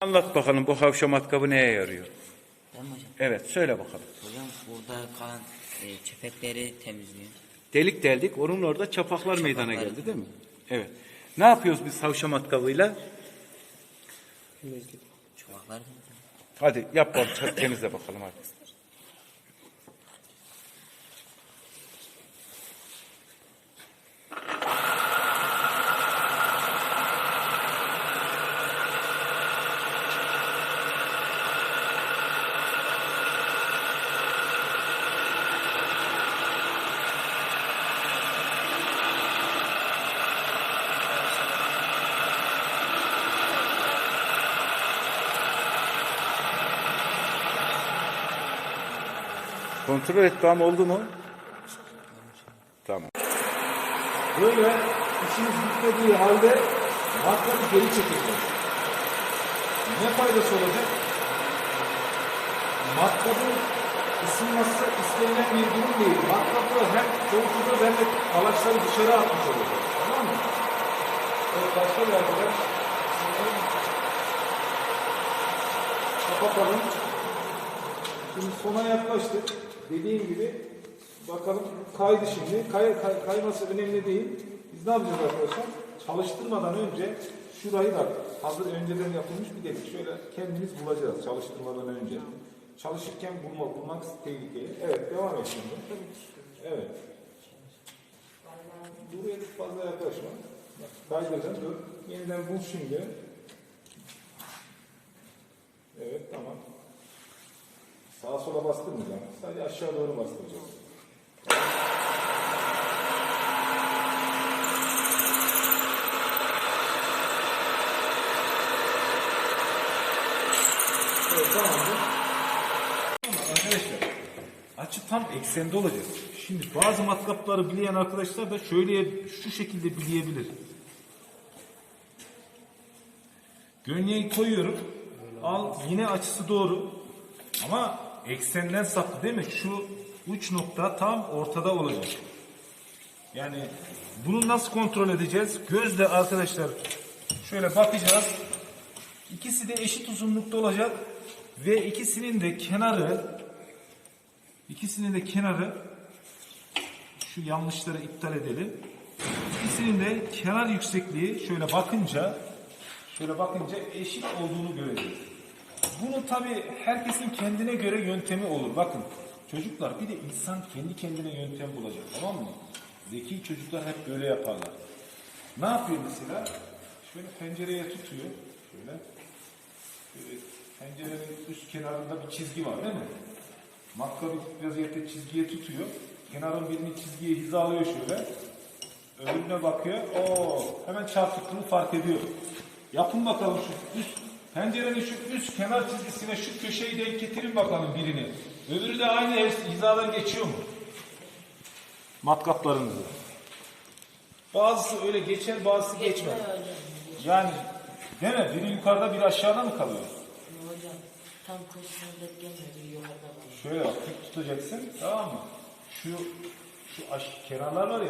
Anlat bakalım bu havşa matkabı neye yarıyor? Değil mi hocam? Evet söyle bakalım. Hocam burada kalan e, çöpekleri temizliyor. Delik deldik onun orada çapaklar meydana Çapaklar. geldi değil mi? Evet. Ne yapıyoruz biz havşa matkabıyla? Da hocam. Hadi yap bakalım temizle bakalım hadi. Kontrol et tamam oldu mu? Tamam. Böyle işiniz bitmediği halde matkabı geri çekeceğiz. Ne faydası olacak? Matkabın ısınması istenilen bir durum değil. Matkabı hem soğutucu hem de alaçları dışarı atmış olacak. Tamam mı? Evet, başka bir arkadaş. Kapatalım. Şimdi sona yaklaştık. Dediğim gibi bakalım kaydı şimdi. Kay, kay- kayması önemli değil. Biz ne yapacağız arkadaşlar? Çalıştırmadan önce şurayı da hazır önceden yapılmış bir dedik. Şöyle kendimiz bulacağız çalıştırmadan önce. Çalışırken bulma, bulmak tehlikeli. Evet devam et şimdi. Evet. Buraya fazla yaklaşma. Bak, Kaydıracaksın. Dur. Yeniden bul şimdi. Evet tamam. Sağa sola bastırmayacağım. Sadece aşağı doğru bastıracağım. Evet tamamdır. Ama arkadaşlar açı tam eksende olacak. Şimdi bazı matkapları bileyen arkadaşlar da şöyle şu şekilde bileyebilir. Gönyeyi koyuyorum. Al yine açısı doğru. Ama eksenden saplı değil mi? Şu uç nokta tam ortada olacak. Yani bunu nasıl kontrol edeceğiz? Gözle arkadaşlar şöyle bakacağız. İkisi de eşit uzunlukta olacak ve ikisinin de kenarı ikisinin de kenarı şu yanlışları iptal edelim. İkisinin de kenar yüksekliği şöyle bakınca şöyle bakınca eşit olduğunu göreceğiz. Bunu tabi herkesin kendine göre yöntemi olur. Bakın çocuklar bir de insan kendi kendine yöntem bulacak tamam mı? Zeki çocuklar hep böyle yaparlar. Ne yapıyor mesela? Şöyle pencereye tutuyor. Şöyle. Şöyle pencerenin üst kenarında bir çizgi var değil mi? Matkabı vaziyette çizgiye tutuyor. Kenarın birini çizgiye hizalıyor şöyle. Öbürüne bakıyor. Oo, hemen çarpıklığını fark ediyor. Yapın bakalım şu üst pencerenin şu üst kenar çizgisine şu köşeyi denk getirin bakalım birini. Öbürü de aynı hizadan geçiyor mu? Matkaplarınızı. Bazısı öyle geçer, bazısı geçmez. Yani değil mi? Biri yukarıda, biri aşağıda mı kalıyor? Hocam tam denk gelmedi yukarıda. Şöyle bak, tutacaksın, tamam mı? Şu şu aş, kenarlar var ya,